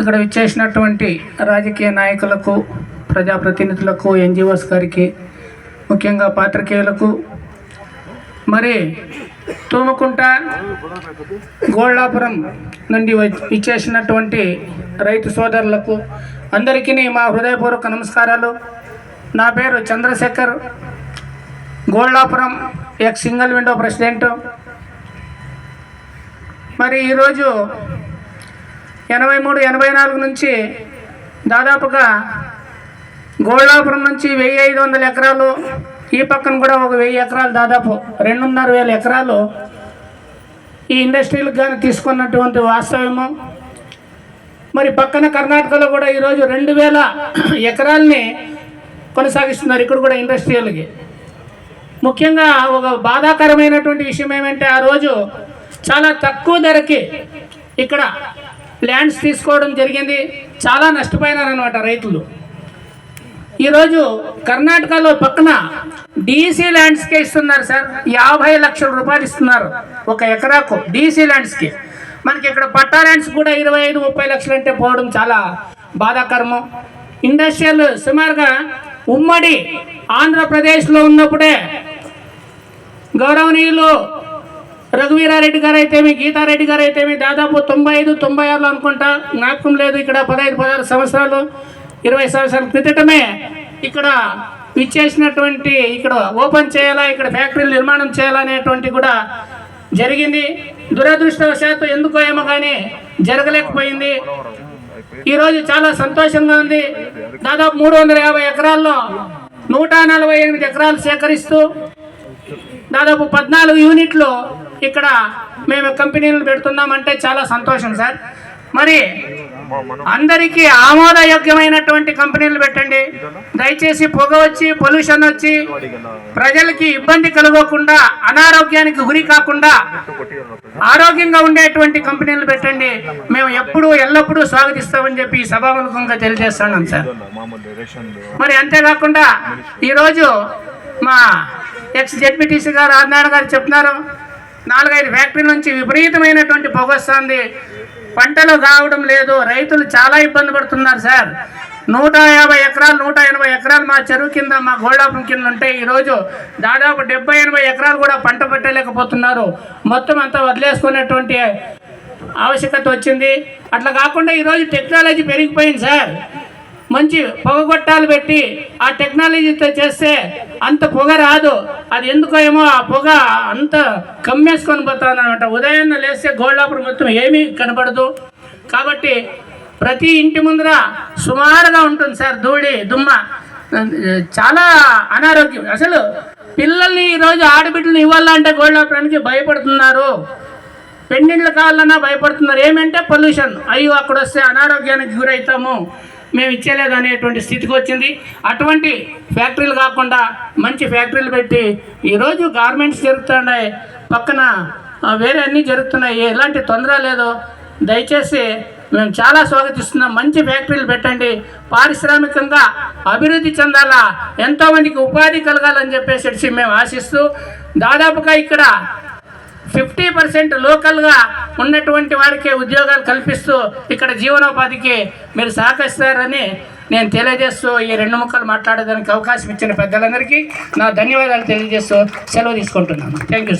ఇక్కడ విచ్చేసినటువంటి రాజకీయ నాయకులకు ప్రజాప్రతినిధులకు ఎన్జిఓస్ గారికి ముఖ్యంగా పాత్రికేయులకు మరి తూముకుంట గోళ్ళాపురం నుండి ఇచ్చేసినటువంటి రైతు సోదరులకు అందరికీ మా హృదయపూర్వక నమస్కారాలు. నా పేరు Chandrashekhar. Gollapuram ex single window president. మరి ఈరోజు ఎనభై మూడు ఎనభై నాలుగు నుంచి దాదాపుగా గోళ్ళాపురం నుంచి వెయ్యి ఐదు వందల ఎకరాలు ఈ పక్కన కూడా ఒక వెయ్యి ఎకరాలు దాదాపు రెండున్నర వేల ఎకరాలు ఈ ఇండస్ట్రీలకు కానీ తీసుకున్నటువంటి వాస్తవము. మరి పక్కన కర్ణాటకలో కూడా ఈరోజు రెండు వేల ఎకరాలని కొనసాగిస్తున్నారు ఇక్కడ కూడా ఇండస్ట్రియల్కి. ముఖ్యంగా ఒక బాధాకరమైనటువంటి విషయం ఏమంటే ఆ రోజు చాలా తక్కువ ధరకి ఇక్కడ ల్యాండ్స్ తీసుకోవడం జరిగింది. చాలా నష్టపోయినారనమాట రైతులు. ఈరోజు కర్ణాటకలో పక్కన డీసీ ల్యాండ్స్కే ఇస్తున్నారు సార్. యాభై లక్షల రూపాయలు ఇస్తున్నారు ఒక ఎకరాకు డీసీ ల్యాండ్స్కి మనకి ఇక్కడ పట్టా ల్యాండ్స్ కూడా ఇరవై ఐదు ముప్పై లక్షలు అంటే పోవడం చాలా బాధాకరము. ఇండస్ట్రియల్ సుమారుగా ఉమ్మడి ఆంధ్రప్రదేశ్లో ఉన్నప్పుడే గౌరవనీయులు రఘువీరారెడ్డి గారు అయితేమి గీతారెడ్డి గారు అయితేమి దాదాపు తొంభై ఐదు తొంభై ఆరులో అనుకుంటా. జ్ఞాపకం లేదు ఇక్కడ పదహైదు పదహారు సంవత్సరాలు ఇరవై సంవత్సరాల క్రితమే ఇక్కడ ఇచ్చేసినటువంటి ఇక్కడ ఓపెన్ చేయాలా ఇక్కడ ఫ్యాక్టరీలు నిర్మాణం చేయాలనేటువంటి కూడా జరిగింది. దురదృష్టవశాత్తు ఎందుకో ఏమో కానీ జరగలేకపోయింది. ఈరోజు చాలా సంతోషంగా ఉంది. దాదాపు మూడు వందల యాభై ఎకరాల్లో నూట నలభై ఎనిమిది ఎకరాలు సేకరిస్తూ దాదాపు పద్నాలుగు యూనిట్లు ఇక్కడ మేము కంపెనీలు పెడుతున్నామంటే చాలా సంతోషం సార్. మరి అందరికీ ఆమోదయోగ్యమైనటువంటి కంపెనీలు పెట్టండి. దయచేసి పొగ వచ్చి పొల్యూషన్ వచ్చి ప్రజలకి ఇబ్బంది కలగకుండా అనారోగ్యానికి గురి కాకుండా ఆరోగ్యంగా ఉండేటువంటి కంపెనీలు పెట్టండి. మేము ఎప్పుడు ఎల్లప్పుడూ స్వాగతిస్తామని చెప్పి సభాముఖంగా తెలియజేస్తున్నాం సార్. మరి అంతేకాకుండా ఈరోజు మా ఎక్స్ జెడ్పీటీసీ గారు ఆదినారాయణ గారు చెప్తున్నారు నాలుగైదు ఫ్యాక్టరీల నుంచి విపరీతమైనటువంటి పొగ వస్తుంది. పంటలు కావడం లేదు. రైతులు చాలా ఇబ్బంది పడుతున్నారు సార్. నూట యాభై ఎకరాలు నూట ఎనభై ఎకరాలు మా చెరువు కింద మా గోల్డాపం కింద ఉంటే ఈరోజు దాదాపు డెబ్బై ఎనభై ఎకరాలు కూడా పంట పెట్టలేకపోతున్నారు. మొత్తం అంతా వదిలేసుకునేటువంటి ఆవశ్యకత వచ్చింది. అట్లా కాకుండా ఈరోజు టెక్నాలజీ పెరిగిపోయింది సార్. మంచి పొగగొట్టాలు పెట్టి ఆ టెక్నాలజీతో చేస్తే అంత పొగ రాదు. అది ఎందుకో ఏమో ఆ పొగ అంత కమ్మేసుకొని పోతాను అనమాట ఉదయాన్నే లేస్తే గోళ్ళాపురం మొత్తం ఏమీ కనబడదు. కాబట్టి ప్రతి ఇంటి ముందర సుమారుగా ఉంటుంది సార్ ధూళి దుమ్మ. చాలా అనారోగ్యం. అసలు పిల్లల్ని ఈరోజు ఆడబిడ్డలు ఇవ్వాలంటే గోళ్ళాపురానికి భయపడుతున్నారు. పెండింగ్లు కావాలన్నా భయపడుతున్నారు. ఏమంటే పొల్యూషన్. అయ్యో అక్కడ వస్తే అనారోగ్యానికి గురవుతాము. మేము ఇచ్చేలేదు అనేటువంటి స్థితికి వచ్చింది. అటువంటి ఫ్యాక్టరీలు కాకుండా మంచి ఫ్యాక్టరీలు పెట్టి ఈరోజు గార్మెంట్స్ జరుగుతున్నాయి. పక్కన వేరే అన్నీ జరుగుతున్నాయి. ఎలాంటి తొందర లేదు దయచేసి మేము చాలా స్వాగతిస్తున్నాం. మంచి ఫ్యాక్టరీలు పెట్టండి. పారిశ్రామికంగా అభివృద్ధి చెందాలా? ఎంతోమందికి ఉపాధి కలగాలని చెప్పేసి మేము ఆశిస్తూ దాదాపుగా ఇక్కడ ఫిఫ్టీ పర్సెంట్ లోకల్గా ఉన్నటువంటి వారికే ఉద్యోగాలు కల్పిస్తూ ఇక్కడ జీవనోపాధికి మీరు సహకరిస్తారని నేను తెలియజేస్తూ ఈ రెండు ముక్కలు మాట్లాడడానికి అవకాశం ఇచ్చిన పెద్దలందరికీ నా ధన్యవాదాలు తెలియజేస్తూ సెలవు తీసుకుంటున్నాను. Thank you